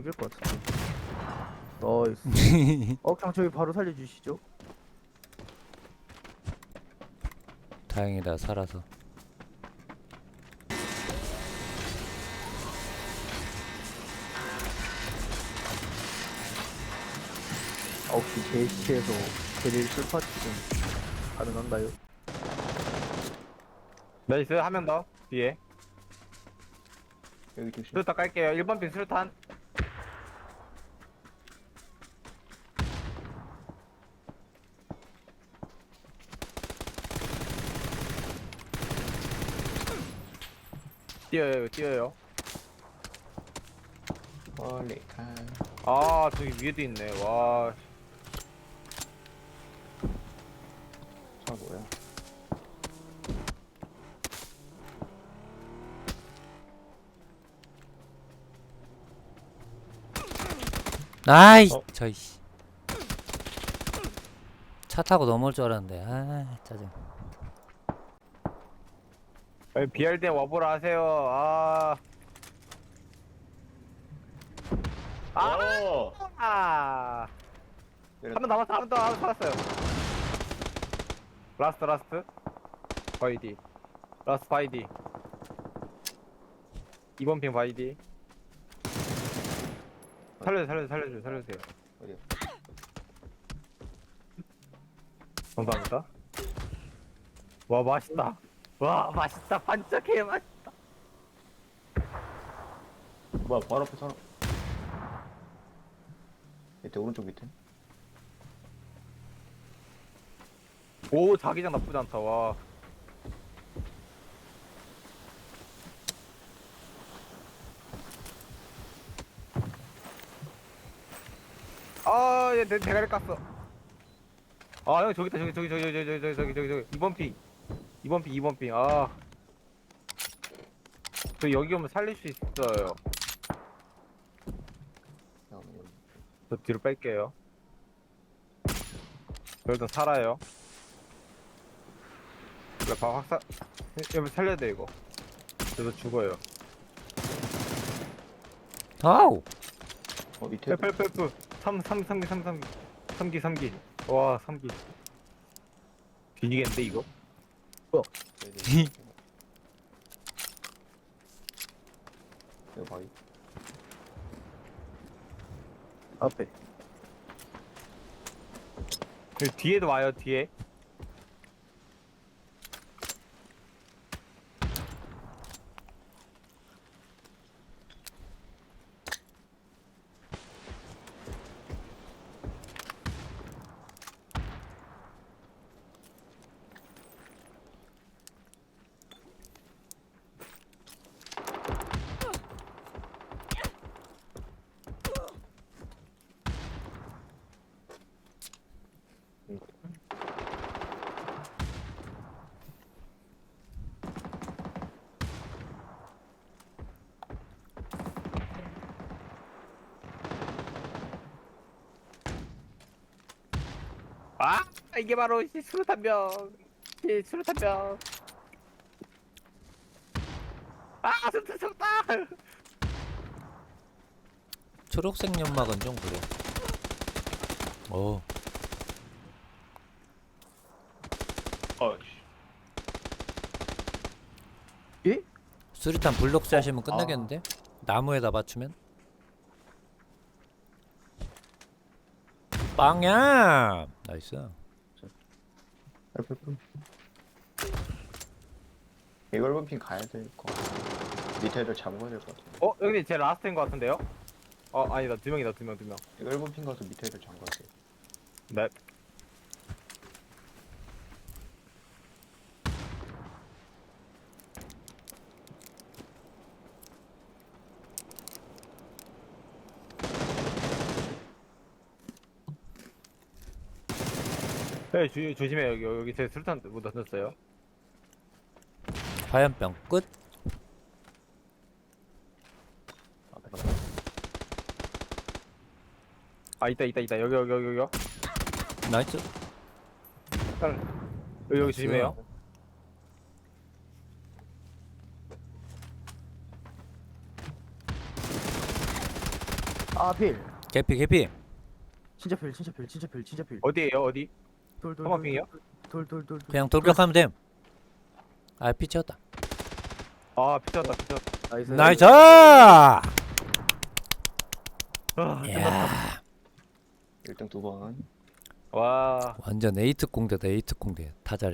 이길 것 같은데. 나이스. 어, 그냥 저기 바로 살려주시죠. 다행이다 살아서 아, 혹시 제 시에서 제일 술파티 좀 가능한가요? 나이스 한 명 더 뒤에 여기 조심. 수류탄 깔게요 1번 핀 수류탄 뛰어요 뛰어요 멀리 가. 아 저기 위에도 있네 와차 뭐야? 아이 어? 저이 씨. 차 타고 넘어올 줄 알았는데 아 짜증 BRD 와보라 하세요. 아. 아! 오! 아! 한번 남았어 한번 더 하나 살았어요. 라스트 라스트. 바이디. 라스트 바이디. 2번 핑 바이디. 살려줘 살려줘 살려줘 살려주세요. 어디야? 감사합니다. 와 맛있다 와 맛있다 반짝해 맛 뭐야 바로 앞에 사람. 밑에 오른쪽 밑에. 오 자기장 나쁘지 않다 와 아, 얘 내 대가리 깠어. 아, 형 저기 있다. 저기 저기 저기 저기 저기 저기 저기 저기 저기 2번 핑. 2번 핑, 2번 핑. 아. 저 여기 오면 살릴 수 있어요. 저 뒤로 뺄게요. 저 일단 살아요. 이거 봐, 확사, 여기 살려야 돼, 이거. 저도 죽어요. 아우 어 밑에. 빼빼빼빼 3, 3, 3기, 3, 3기. 3기, 3기. 와, 3기. 뒤지겠는데, 이거? 네, 여기 바위. 앞에. 여기 뒤에도 와요, 뒤에. 아! 이게 바로 이 수류탄병. 이 수류탄병. 아, 수류탄 쳤다! 초록색 연막은 좀 그래 오 어이씨. 수리탄 블록스 하시면 끝나겠는데 나무에다 맞추면 빵야 나이스. 이걸 범핑 가야 될 거. 밑에 애들 잡아야 될것 같아. 어, 여기 제 라스트인 것 같은데요? 어, 아니다. 두 명이다, 두 명, 두 명. 이걸 범핑 가서 밑에 애들 잠가야 돼. 네. 네, 조, 조심해요. 여기, 여기 제 술탄 못 던졌어요. 화염병 끝 가. 아, 있다, 있다, 있다. 여기, 여기, 여기, 여기. 나이스 여기, 여기 조심해요. 아 필 개피 개피 진짜 필 진짜 필 진짜 필 진짜 필 어디에요 어디? 돌돌 토마핑이요? 돌돌돌 그냥 돌격하면 됨. 아 피쳤다. 아 피쳤다 피쳤다 나이스 나이스. 아 야 1등 두 번. 와 완전 에이트 공대다 에이트 공대 다 잘해.